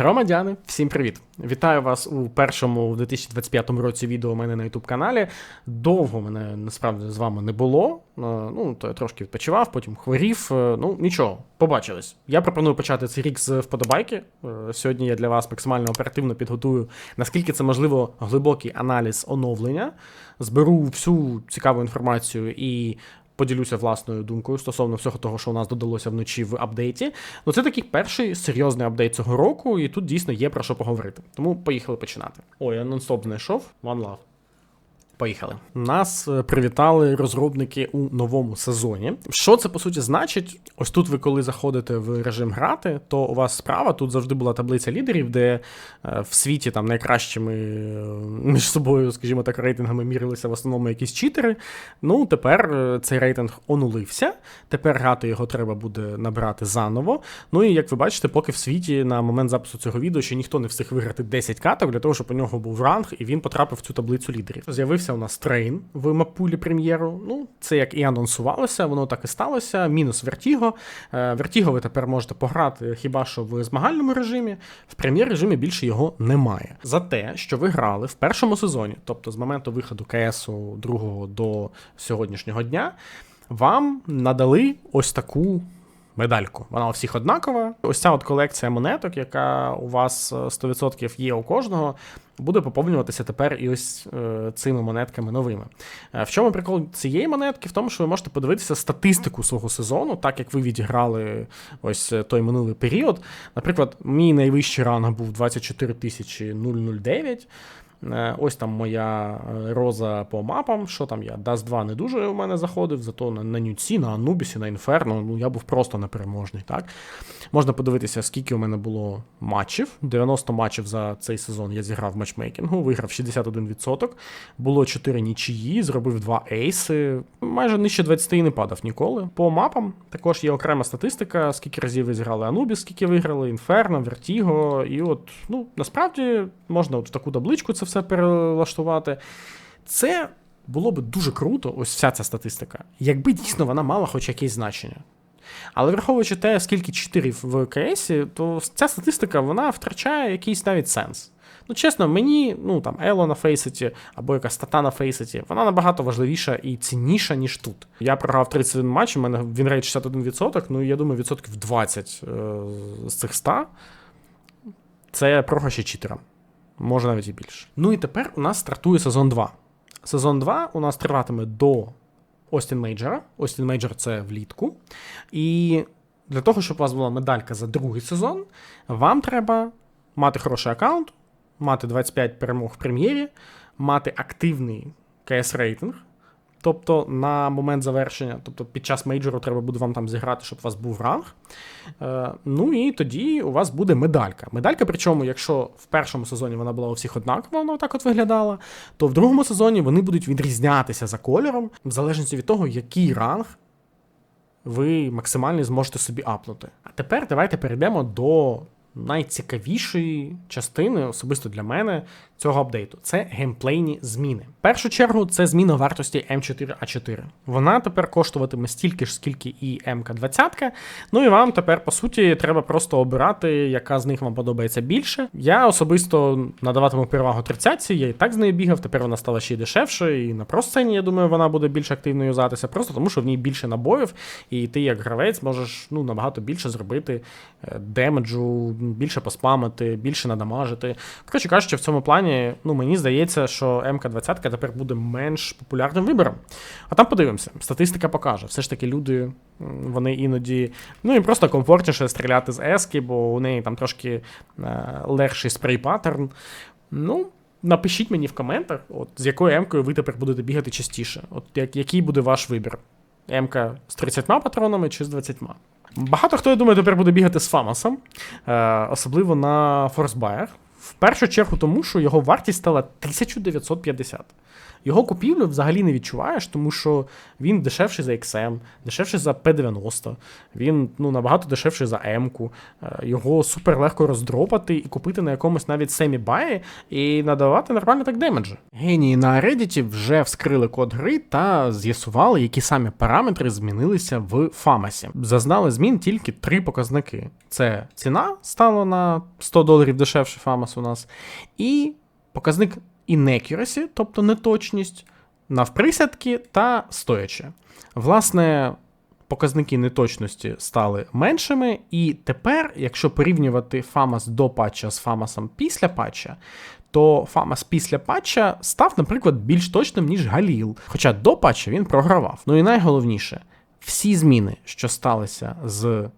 Громадяни, всім привіт! Вітаю вас у першому в 2025 році відео у мене на youtube каналі. Довго мене насправді з вами не було. Е, Ну, то я трошки відпочивав, потім хворів. Е, Ну, нічого, побачились. Я пропоную почати цей рік з вподобайки. Е, Сьогодні я для вас максимально оперативно підготую, наскільки це можливо, глибокий аналіз оновлення. Зберу всю цікаву інформацію і поділюся власною думкою стосовно всього того, що у нас додалося вночі в апдейті. Ну це такий перший серйозний апдейт цього року, і тут дійсно є про що поговорити. Тому поїхали починати. Ой, я нон-стоп знайшов. One love. Поїхали. Нас е, привітали розробники у новому сезоні. Що це по суті значить? Ось тут ви, коли заходите в режим грати, то у вас справа тут завжди була таблиця лідерів, де е, в світі там найкращими е, між собою, скажімо так, рейтингами мірилися в основному якісь читери. Ну тепер цей рейтинг онулився. Тепер грати його треба буде набрати заново. Ну і як ви бачите, поки в світі на момент запису цього відео ще ніхто не встиг виграти 10 каток для того, щоб у нього був ранг, і він потрапив в цю таблицю лідерів. З'явився у нас трейн в мапулі прем'єру. Ну, це як і анонсувалося, воно так і сталося. Мінус Вертіго. Вертіго ви тепер можете пограти хіба що в змагальному режимі. В прем'єр-режимі більше його немає. За те, що ви грали в першому сезоні, тобто з моменту виходу КСу другого до сьогоднішнього дня, вам надали ось таку. Медальку. Вона у всіх однакова. Ось ця от колекція монеток, яка у вас е, 100% є у кожного, буде поповнюватися тепер і ось е, цими монетками новими. Е, в чому прикол цієї монетки? В тому, що ви можете подивитися статистику свого сезону, так як ви відіграли ось е, той минулий період. Наприклад, мій найвищий ранг був 24 009. Е, Ось там моя е, роза по мапам. Що там я? Dust 2 не дуже у мене заходив, зато на, на Нюці, на Анубісі, на Інферно, ну я був просто непереможний. так? Можна подивитися, скільки у мене було матчів. 90 матчів за цей сезон я зіграв в матчмейкінгу, виграв 61%. Було 4 нічиї, зробив 2 ейси. Майже нижче 20 не падав ніколи. По мапам також є окрема статистика, скільки разів ви зіграли Анубіс, скільки виграли, Інферно, Вертіго. І от, ну, насправді можна от в таку табличку це все перелаштувати. Це було б дуже круто, ось вся ця статистика, якби дійсно вона мала хоч якесь значення. Але враховуючи те, скільки читерів в КС, то ця статистика вона втрачає якийсь навіть сенс. Ну, чесно, мені, ну там Ело на Фейсеті або якась стата на Фейсеті, вона набагато важливіша і цінніша, ніж тут. Я програв 31 матч, у мене він рейд 61%, ну я думаю, відсотків 20 е, з цих 100 це програші читерам. Може навіть і більше. Ну і тепер у нас стартує сезон 2. Сезон 2 у нас триватиме до Остін Мейджера. Остін Мейджер це влітку. І для того, щоб у вас була медалька за другий сезон, вам треба мати хороший аккаунт, мати 25 перемог в прем'єрі, мати активний КС рейтинг. Тобто на момент завершення, тобто під час мейджору треба буде вам там зіграти, щоб у вас був ранг. Е, ну і тоді у вас буде медалька. Медалька, причому, якщо в першому сезоні вона була у всіх однакова, вона так от виглядала, то в другому сезоні вони будуть відрізнятися за кольором, в залежності від того, який ранг ви максимально зможете собі апнути. А тепер давайте перейдемо до найцікавішої частини, особисто для мене, цього апдейту це геймплейні зміни. В першу чергу, це зміна вартості М4А4. Вона тепер коштуватиме стільки ж, скільки і МК-20. Ну і вам тепер, по суті, треба просто обирати, яка з них вам подобається більше. Я особисто надаватиму перевагу 30 я і так з нею бігав, тепер вона стала ще й дешевше, і на просцені, я думаю, вона буде більш активно юзатися, просто тому що в ній більше набоїв, і ти, як гравець, можеш ну, набагато більше зробити е, демеджу, більше поспамити, більше надамажити. Коротше кажучи, в цьому плані ну, мені здається, що МК-20 тепер буде менш популярним вибором. А там подивимося, статистика покаже. Все ж таки, люди, вони іноді, ну і просто комфортніше стріляти з ески, бо у неї там трошки е, легший спрей паттерн. Ну. Напишіть мені в коментах, от з якою М-кою ви тепер будете бігати частіше. От як, який буде ваш вибір? М-ка з 30 патронами чи з 20? Багато хто, я думаю, тепер буде бігати з Фамасом, е, особливо на форсбаях. В першу чергу, тому що його вартість стала 1950. Його купівлю взагалі не відчуваєш, тому що він дешевший за XM, дешевший за P90, він ну, набагато дешевший за М-ку. Е, Його супер легко роздропати і купити на якомусь навіть семі-баї і надавати нормально так демеджі. Генії на Reddit вже вскрили код гри та з'ясували, які самі параметри змінилися в Фамасі. Зазнали змін тільки три показники: це ціна стала на 100 доларів дешевше Фамас у нас, і показник inaccuracy, тобто неточність, навприсядки та стоячи. Власне, показники неточності стали меншими, і тепер, якщо порівнювати Фамас до патча з Фамасом після патча, то Фамас після патча став, наприклад, більш точним, ніж Галіл. Хоча до патча він програвав. Ну і найголовніше, всі зміни, що сталися з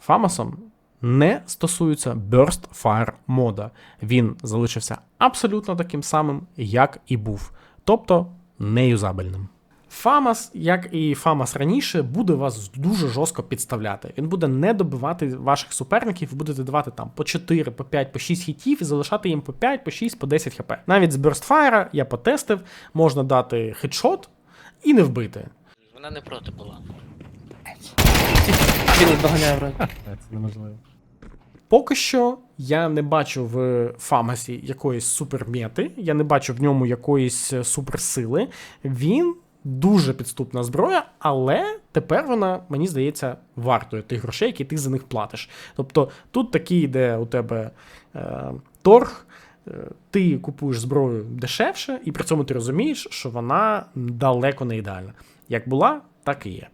Фамасом, не стосуються Burst Fire мода. Він залишився абсолютно таким самим, як і був, тобто неюзабельним. Фамас, як і Фамас раніше, буде вас дуже жорстко підставляти. Він буде не добивати ваших суперників, будете давати там по 4, по 5, по 6 хітів і залишати їм по 5, по 6, по 10 хп. Навіть з Burstfire я потестив, можна дати хедшот і не вбити. Вона не проти була. Він доганяє вроді. Це неможливо. Поки що я не бачу в Фамасі якоїсь супермети, я не бачу в ньому якоїсь е, суперсили. Він дуже підступна зброя, але тепер вона, мені здається, вартує тих грошей, які ти за них платиш. Тобто тут такий йде у тебе е, торг. е, Ти купуєш зброю дешевше, і при цьому ти розумієш, що вона далеко не ідеальна. Як була, так і є.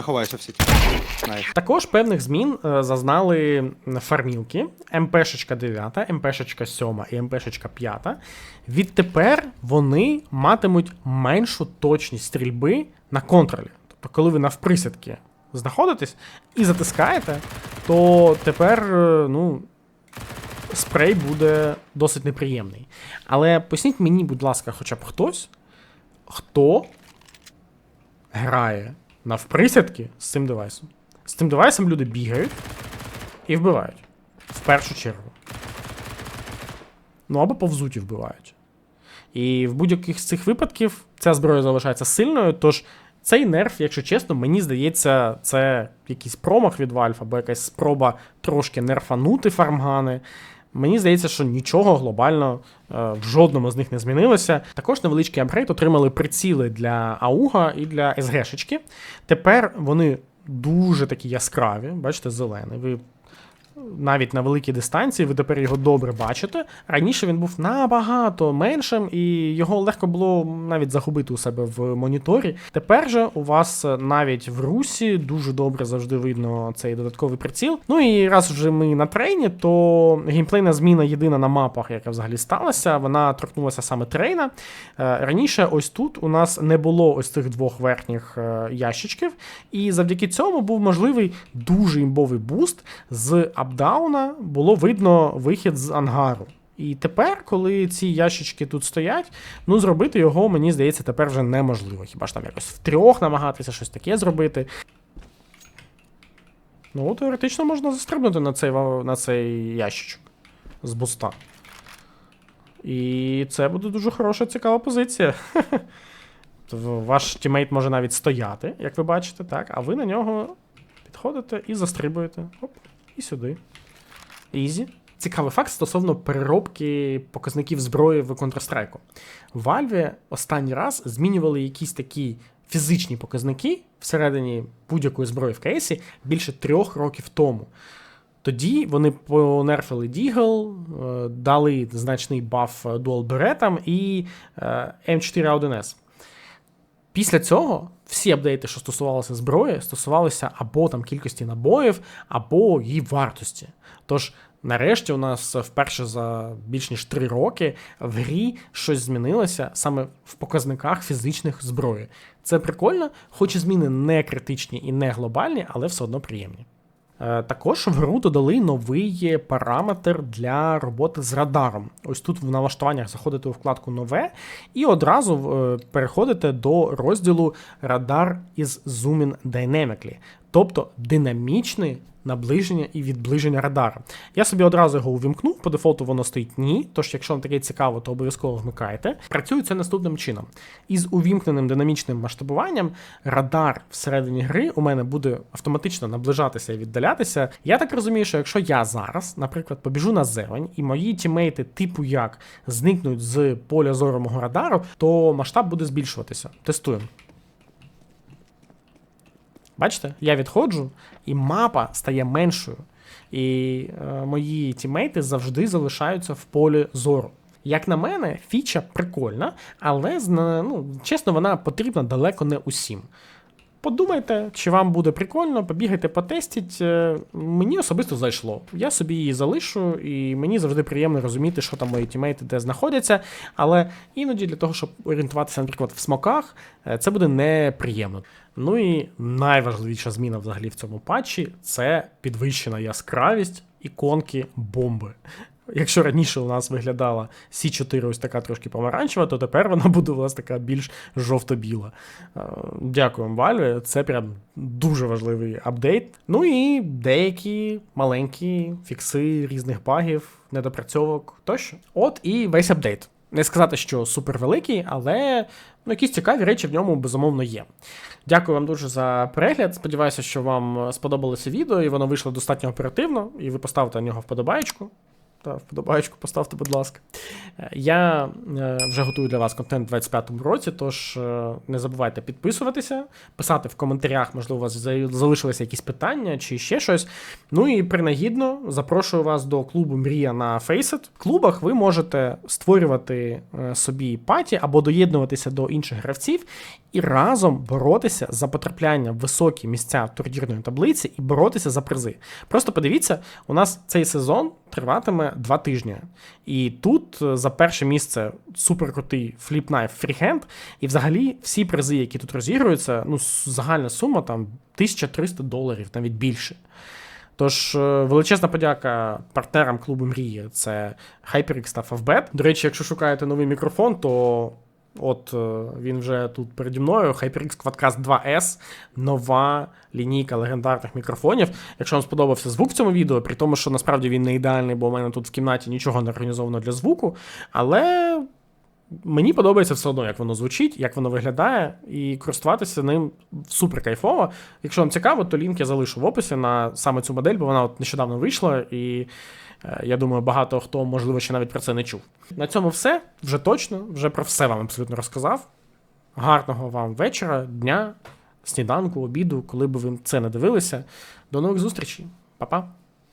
Я ховаюся в сіті. Також певних змін е, зазнали фармілки МПшечка 9, МПшечка 7 і МПшечка 5. Відтепер вони матимуть меншу точність стрільби на контролі. Тобто, коли ви навприсядки знаходитесь і затискаєте, то тепер е, ну, спрей буде досить неприємний. Але поясніть мені, будь ласка, хоча б хтось, хто грає навприсядки з цим девайсом. З цим девайсом люди бігають і вбивають. В першу чергу. Ну або повзуть і вбивають. І в будь-яких з цих випадків ця зброя залишається сильною, тож цей нерф, якщо чесно, мені здається, це якийсь промах від Valve або якась спроба трошки нерфанути фармгани. Мені здається, що нічого глобально е, в жодному з них не змінилося. Також невеличкий апгрейд отримали приціли для Ауга і для СГшечки. Тепер вони дуже такі яскраві, бачите, зелений. Ви навіть на великій дистанції, ви тепер його добре бачите. Раніше він був набагато меншим, і його легко було навіть загубити у себе в моніторі. Тепер же у вас навіть в русі дуже добре завжди видно цей додатковий приціл. Ну і раз вже ми на трейні, то геймплейна зміна єдина на мапах, яка взагалі сталася, вона торкнулася саме трейна. Е, Раніше, ось тут у нас не було ось цих двох верхніх е, ящичків, і завдяки цьому був можливий дуже імбовий буст з апдауна було видно вихід з ангару. І тепер, коли ці ящички тут стоять, ну зробити його, мені здається, тепер вже неможливо. Хіба ж там якось втрьох намагатися щось таке зробити. Ну, теоретично можна застрибнути на цей, на цей ящичок з буста. І це буде дуже хороша, цікава позиція. Ваш тімейт може навіть стояти, як ви бачите, так, а ви на нього підходите і застрибуєте. Оп, і сюди. Ізі. Цікавий факт стосовно переробки показників зброї в Counter-Strike. Valve останній раз змінювали якісь такі фізичні показники всередині будь-якої зброї в кейсі більше трьох років тому. Тоді вони понерфили Deagle, е, дали значний баф Dual Беретам і е, M4A1S. Після цього всі апдейти, що стосувалися зброї, стосувалися або там кількості набоїв, або її вартості. Тож, нарешті, у нас вперше за більш ніж 3 роки в грі щось змінилося саме в показниках фізичних зброї. Це прикольно, хоч і зміни не критичні і не глобальні, але все одно приємні. Е, Також в гру додали новий параметр для роботи з радаром. Ось тут в налаштуваннях заходите у вкладку Нове і одразу е, переходите до розділу Радар із Zooming Dynamically, тобто динамічний наближення і відближення радара. Я собі одразу його увімкнув, по дефолту воно стоїть ні. Тож, якщо вам таке цікаво, то обов'язково вмикайте. Працює це наступним чином. Із увімкненим динамічним масштабуванням радар всередині гри у мене буде автоматично наближатися і віддалятися. Я так розумію, що якщо я зараз, наприклад, побіжу на зелень, і мої тімейти, типу як, зникнуть з поля зору мого радару, то масштаб буде збільшуватися. Тестуємо. Бачите, я відходжу, і мапа стає меншою. І е, мої тімейти завжди залишаються в полі зору. Як на мене, фіча прикольна, але ну, чесно, вона потрібна далеко не усім. Подумайте, чи вам буде прикольно, побігайте, потестіть. Е, Мені особисто зайшло. Я собі її залишу, і мені завжди приємно розуміти, що там мої тімейти де знаходяться. Але іноді для того, щоб орієнтуватися, наприклад, в смоках, е, це буде неприємно. Ну і найважливіша зміна взагалі в цьому патчі це підвищена яскравість іконки бомби. Якщо раніше у нас виглядала Сі4 ось така трошки помаранчева, то тепер вона буде у нас така більш жовто-біла. Е, Дякуємо, Valve. Це прям дуже важливий апдейт. Ну і деякі маленькі фікси різних багів, недопрацьовок тощо. От і весь апдейт. Не сказати, що супер великий, але ну, якісь цікаві речі в ньому безумовно є. Дякую вам дуже за перегляд. Сподіваюся, що вам сподобалося відео, і воно вийшло достатньо оперативно, і ви поставите на нього вподобаєчку. Та вподобаєчку поставте, будь ласка. Е, Я е, вже готую для вас контент у 25-му році, тож е, не забувайте підписуватися, писати в коментарях, можливо, у вас залишилися якісь питання чи ще щось. Ну і принагідно запрошую вас до клубу Мрія на Faceit. В клубах ви можете створювати собі паті або доєднуватися до інших гравців і разом боротися за потрапляння в високі місця турнірної таблиці і боротися за призи. Просто подивіться, у нас цей сезон триватиме два тижні. І тут е, за перше місце суперкрутий фліпнайф фріхенд. І взагалі всі призи, які тут розігруються, ну, загальна сума там 1300 доларів, навіть більше. Тож е, величезна подяка партнерам клубу Мрії. Це HyperX та Favbet. До речі, якщо шукаєте новий мікрофон, то от е, він вже тут переді мною. HyperX Quadcast 2S, нова лінійка легендарних мікрофонів. Якщо вам сподобався звук в цьому відео, при тому, що насправді він не ідеальний, бо у мене тут в кімнаті нічого не організовано для звуку, але. Мені подобається все одно, як воно звучить, як воно виглядає, і користуватися ним супер кайфово. Якщо вам цікаво, то лінк я залишу в описі на саме цю модель, бо вона от нещодавно вийшла, і е, я думаю, багато хто, можливо, ще навіть про це не чув. На цьому все. Вже точно, вже про все вам абсолютно розказав. Гарного вам вечора, дня, сніданку, обіду, коли би ви це не дивилися. До нових зустрічей. Па-па.